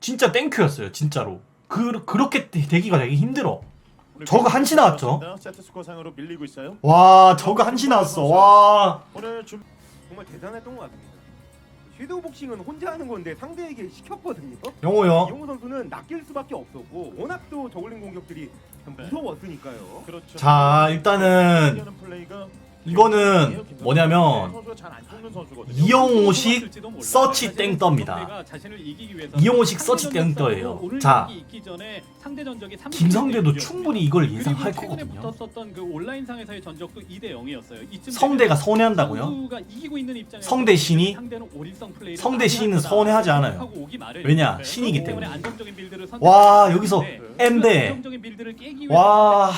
진짜 땡큐였어요 진짜로 그, 그렇게 되- 되기가 되게 힘들어 저거 한시 나왔죠? 세트 스코어 상으로 밀리고 있어요. 와 저거 한시 나왔어 와 오늘 정말 대단했던 것 같습니다. 섀도우 복싱은 혼자 하는 건데 상대에게 시켰거든요. 영호요 이용호 선수는 낚일 수밖에 없었고 워낙 또 저글링 공격들이 좀 네. 무서웠으니까요. 그렇죠. 자 일단은 플레이가 이거는 뭐냐면. 이영호식 서치 땡떠입니다. 이영호식 서치 땡떠예요. 자, 김성대도 충분히 이걸 예상할 거거든요 붙었었던 그 온라인상에서의 전적도 2대 0이었어요. 이쯤 성대가 서운해한다고요? 성대 신이? 성대 신은 서운해하지 않아요. 왜냐 네. 신이기 때문에 와 여기서 엠베 와.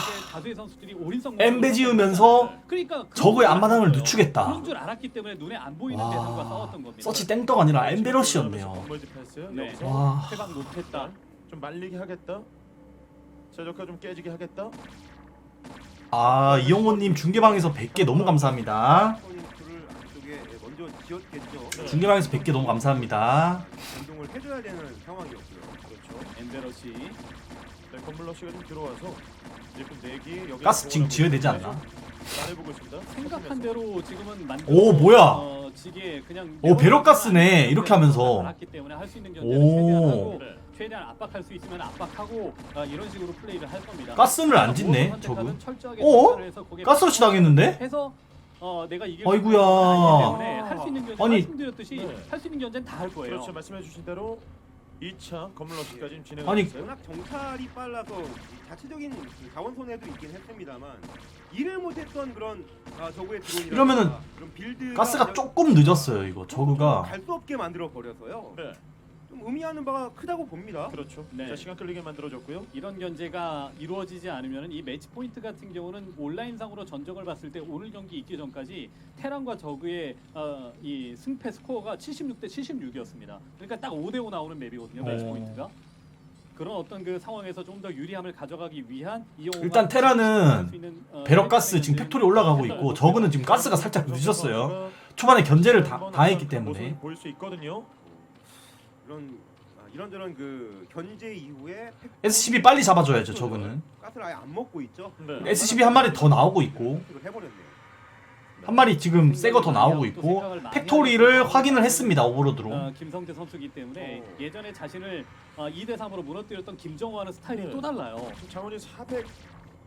엠베 지으면서 그러니까 적의 줄 앞마당을. 늦추겠다. 그런 줄 알았기 때문에 눈에 안 보이는 와. 대상과 싸웠던 겁니다. 서치 땡떠가 아니라 엠베러시였네요. 네. 여기서 와 해방 못했다. 좀 말리게 하겠다. 최적화 좀 깨지게 하겠다. 아 이영호님 중계방에서 100개 너무 감사합니다 지었겠죠. 중계방에서 100개 너무 감사합니다 운동을 해줘야 되는 상황이었고요. 그렇죠. 엠베러시 네, 건물러시가 좀 들어와서 여기 가스 지금 지어야 되지 않나? 있습니다. 생각한 대로 지금은 만들 오, 뭐야? 어, 지게 그냥 오, 배럭가스네. 이렇게 하면서. 알았기 때문에 할 수 있는 견제를 오. 최대한 하고 네. 최대한 압박할 수 있으면 압박하고 어, 이런 식으로 플레이를 할 겁니다. 가스를 안 무엇을 짓네 저거 철저하게 어? 선택을 해서 거기에 가스러시 당했는데? 해서 어, 내가 이길 아이구야. 할수 있는 견제 아니. 말씀드렸듯이 네. 할 수 있는 견제는 다 할 거예요. 그렇죠. 말씀해 주신 대로 2차 건물 러시까지 지금 진행. 아니, 워낙 정찰이 빨라서 이 자체적인 그 자원 손해도 있긴 했습니다만 일을 못했던 그런 아, 저그의 드론이라 이러면은 그런 빌드 가스가 조금 늦었어요 이거 저그가 갈 수 없게 만들어 버려서요. 네, 좀 의미하는 바가 크다고 봅니다. 그렇죠. 네. 자, 시간 끌리게 만들어줬고요. 이런 견제가 이루어지지 않으면 이 매치 포인트 같은 경우는 온라인상으로 전적을 봤을 때 오늘 경기 있기 전까지 테란과 저그의 어, 이 승패 스코어가 76대 76이었습니다. 그러니까 딱 5대 5 나오는 맵이거든요. 매치 어. 포인트가. 그런 어떤 그 상황에서 좀 더 유리함을 가져가기 위한 이용호가 일단 테라는 있는, 어, 배럭가스 지금 팩토리 올라가고 있고 저그는 지금 가스가 살짝 늦었어요 초반에 견제를 다, 다 했기 때문에 보일 수 있거든요. 이런 아, 이런저런 그 견제 이후에 팩- SCB 빨리 잡아줘야죠 저그는 가스를 아예 안 먹고 있죠. 네. SCB 한 마리 더 나오고 있고 해버렸네요. 한 마리 지금 새 거 더 나오고 있고 팩토리를 확인을 했습니다 오버로드로 어, 김성태 선수기 때문에 어. 예전에 자신을 어, 2대 3으로 무너뜨렸던 김정호와는 스타일이 네. 또 달라요. 지금 자원이 400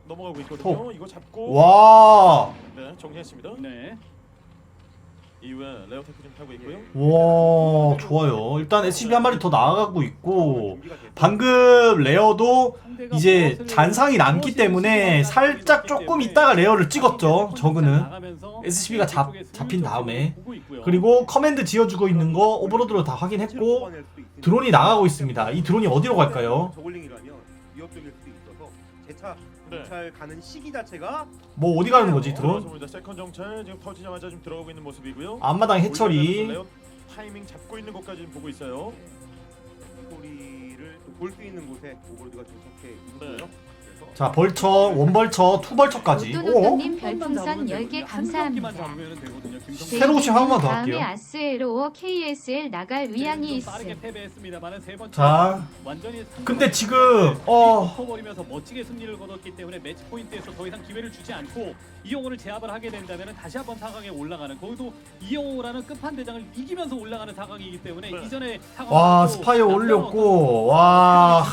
넘어가고 있거든요. 어. 이거 잡고 와 네, 정리했습니다. 네. 이후에 레어테크 좀 타고 있고요. 와 좋아요 일단 SCB 한 마리 더 나가고 있고. 방금 레어도 이제 잔상이 남기 때문에 살짝 조금 있다가 레어를 찍었죠 저그는 SCB가 잡- 잡힌 다음에. 그리고 커맨드 지어주고 있는 거 오버로드로 다 확인했고 드론이 나가고 있습니다 이 드론이 어디로 갈까요? 네. 정찰 가는 시기 자체가 뭐 어디 가는 거지 드론? 들어왔습니다. 세컨 정찰 지금 터지자마자 지금 들어가고 있는 모습이고요. 앞마당 해처리 레어 타이밍 잡고 있는 것까지 지금 보고 있어요. 소리를 볼 수 있는 곳에 오버로드가 도착해 있고요. 네. 자 벌처 원벌처 투벌처까지 오? 노또노또님 한 번만 별풍선 잡으면 10개 되거든요. 한 감사합니다. 김성태 새로 오신 한 번만 더 다음에 할게요 아스에로 KSL 나갈 의향이 좀 빠르게 있음. 자 근데 지금 어 커버리면서 멋지게 승리를 거뒀기 때문에 매치 포인트에서 더 이상 기회를 주지 않고 이영호를 제압을 하게 된다면 다시 한번 상황에 올라가는 거기도 이영호라는 끝판 대장을 이기면서 올라가는 상황이기 때문에 네. 이전에 와 스파이어 올렸고 와.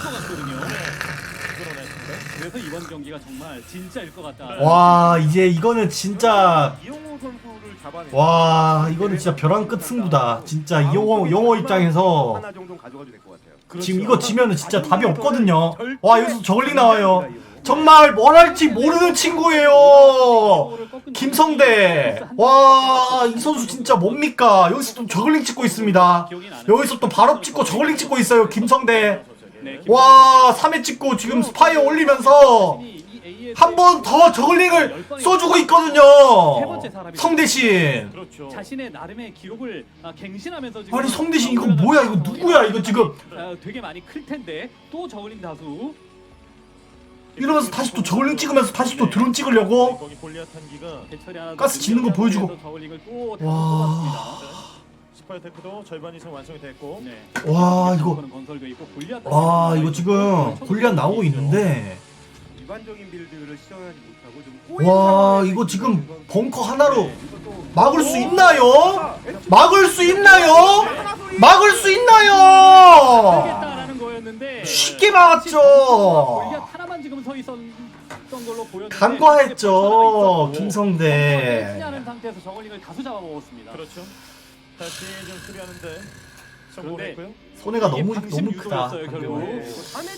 그래서 이번 경기가 정말 진짜일 것 같다. 네. 와 이제 이거는 진짜 이용호 선수를 잡아내. 와 이거는 진짜 벼랑 끝 승부다 진짜 이영호 영호 입장에서 하나 정도 가져가도 될 것 같아요. 그렇죠. 지금 이거 지면은 진짜 답이 없거든요 와 여기서 저글링 나와요 정말 뭘 할지 모르는 친구예요 김성대 와 이 선수 진짜 뭡니까 여기서 또 저글링 찍고 있습니다 여기서 또 발업 찍고 저글링 찍고 있어요 김성대 네, 와 3회 찍고 지금 스파이어 올리면서 한 번 더 저글링을 쏘주고 있거든요. 성대신. 그렇죠. 자신의 나름의 기록을 아, 갱신하면서 지금 아니 성대신 이거 뭐야? 이거 누구야? 이거 지금. 아, 되게 많이 클 텐데 또 저글링 다수. 이러면서 다시 또 저글링 찍으면서 다시 또 드론 찍으려고? 거기 골리앗 한기가 대처리 하나 가스 짓는 거 보여주고. 저글링을 또 와. 와. 스파이 테크도 절반 이상 완성이 됐고. 네. 와 이거 건설돼 있고 골리앗 와 이거 지금 골리앗 나오고 있는데 일반적인 빌드를 시전하지 못하고 좀와 꼬인 상황에서 이거 지금 이건- 벙커 하나로 네, 이것도- 막을 수 오! 있나요? 막을 수 있나요? 막을 수 있나요? 하겠다라는 거였는데 쉽게 막았죠. 골리앗 하나만 지금 서 있었던 걸로 보였는데 간과했죠 네. 김성대. 하는 상태에서 저걸링을 다수 잡아먹었습니다. 그렇죠. 다시 좀 수비하는데 그런데 성공했고요. 손해가 너무 너무 크다. 결국. 방금은. 네,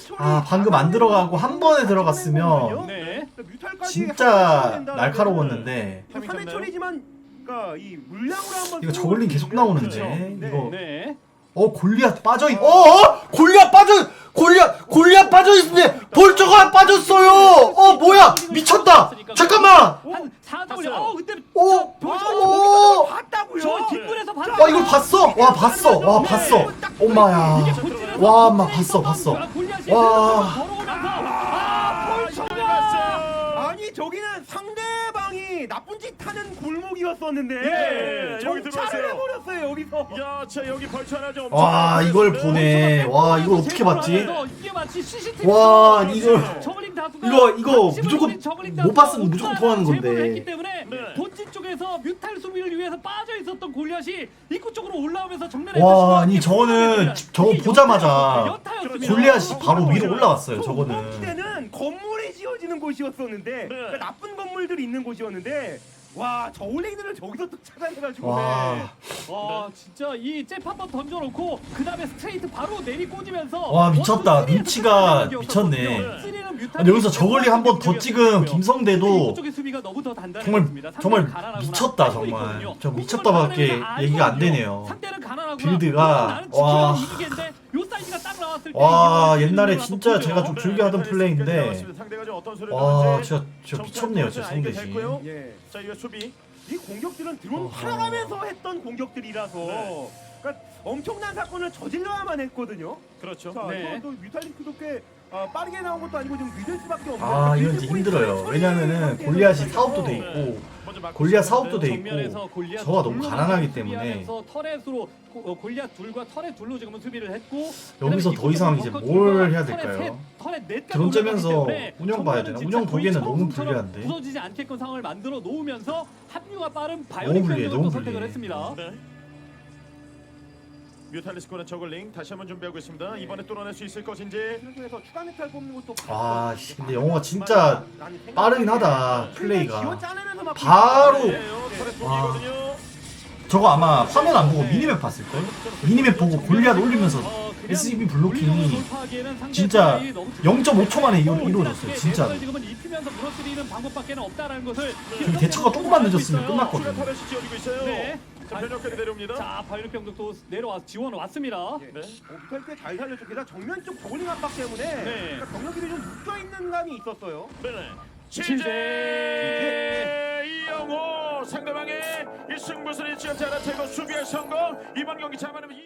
처리 아 방금 안 들어가고 한 번에 들어갔으면 네. 뮤탈까지 진짜 날카로웠는데 이거 3회 처리지만 그러니까 이 물량으로 한번 이거 저글링 계속 나오는데 네. 이거 네. 어 골리앗 빠져 있. 어, 어 골리앗 빠져 골리앗 골리앗 빠져 있는데 벌처가 빠졌어요. 어 뭐야 미쳤다. 잠깐만. 한 4점 봤어요. 어 그때 오, 오. 봤다고요? 저 뒷불에서 봤어. 와 이걸 봤어? 와 봤어. 와 봤어. 엄마야. 이게 본질에서 와, 엄마 봤어, 봤어. 와. 아 폴초가 아니 저기는 상대 방이 나쁜 짓 하는 골목이었었는데 예, 여기 정찰을 들어왔어요. 해버렸어요 여기서 야, 자 여기 벌초 하나 좀. 와 이걸 보네. 와 이걸 어떻게 봤지? 이게 마치 CCTV 와 이걸 이거- 이거 무조건 못 봤으면 무조건 통하는 건데. 네. 쪽에서 뮤탈 수비를 위해서 빠져 있었던 골리앗이 입구 쪽으로 올라오면서 정면에 와, 아니, 저거는 저거 보자마자 연타였습니다. 골리앗이 바로 위로 올라왔어요. 저거는. 때는 건물이 지어지는 곳이었었는데 그러니까 나쁜 건물들이 있는 곳이었는데 와 저울링들을 저기서 또 찾아내가지고 와. 네. 와 진짜 이잽 한번 던져놓고 그 다음에 스트레이트 바로 내리 꽂으면서 와, 미쳤다. 원투 쓰리에서 눈치가 끝나는 미쳤네. 경기였거든요. 쓰리는 뮤탈 아니, 여기서 저걸링 한번 더 찍은 김성대도 이쪽의 수비가 너무 더 정말. 정말 상대는 가난하구나. 미쳤다 알고 정말. 있거든요. 저 미쳤다밖에 얘기가 안. 되네요. 상대는 가난하구나. 빌드가, 나는 와. 이기겠는데 요 사이즈가 딱 나왔을 때 와, 이기는 옛날에 진짜. 제가 좀 즐겨 하던 플레이인데 어떤 소리를 와 진짜 진짜 미쳤네요 진짜 성대씨. 됐고요. 예. 자, 이거 수비. 이 공격들은 드론 어허. 팔아가면서 했던 공격들이라서 네. 그러니까 엄청난 사건을 저질러야만 했거든요. 그렇죠. 자, 네. 또 뮤탈리스크도 꽤 어, 빠르게 나온 것도 아니고 좀 늦을 수밖에 없는. 아 이건 이제 힘들어요. 왜냐면은 골리앗이 사업도 돼 네. 있고 막고 골리앗 사업도 돼 있고 저가 너무 가난하기 지금 때문에 터렛으로 어, 골리앗 둘과 터렛 둘로 지금은 수비를 했고 여기서 더 이상 이제 뭘 해야 될까요? 드론 째면서 운영 봐야 되나? 운영 보기에는 너무 불리한데? 부서지지 않게끔 상황을 만들어 놓으면서 합류가 빠른 너무 바이오닉 너무 선택을. 했습니다. 네. 뮤탈리스코는 저글링 다시 한번 준비하고 있습니다. 이번에 뚫어낼 수 있을 것인지. 그래서 추가 메탈 뽑는 것도 아 씨, 근데 영호가 진짜 빠르긴 하다 플레이가. 바로 네, 터렛 와. 포기거든요. 저거 아마 화면 안 보고 미니맵 봤을 걸? 미니맵 보고 골리앗 올리면서 어, SCB 올리려고 블로킹이 진짜 플레이 너무 0.5초 만에 이루- 또 이루어졌어요 것을 저기 대처가 조금만 늦었으면 끝났거든요. 네. 자, 변력까지 내려옵니다. 자 바이오닉 병력도 내려와 지원 왔습니다. 예. 네. 어, 뮤탈 꽤잘 살렸죠. 게다가 정면 쪽 저글링 압박 때문에 네. 그러니까 병력들이 좀 묶여 있는 감이 있었어요. 네. 취재. 취재 이영호 상대방의 이 승부수를 잃지 않지 않아 제거 수비의 성공 이번 경기 잡아내면 이...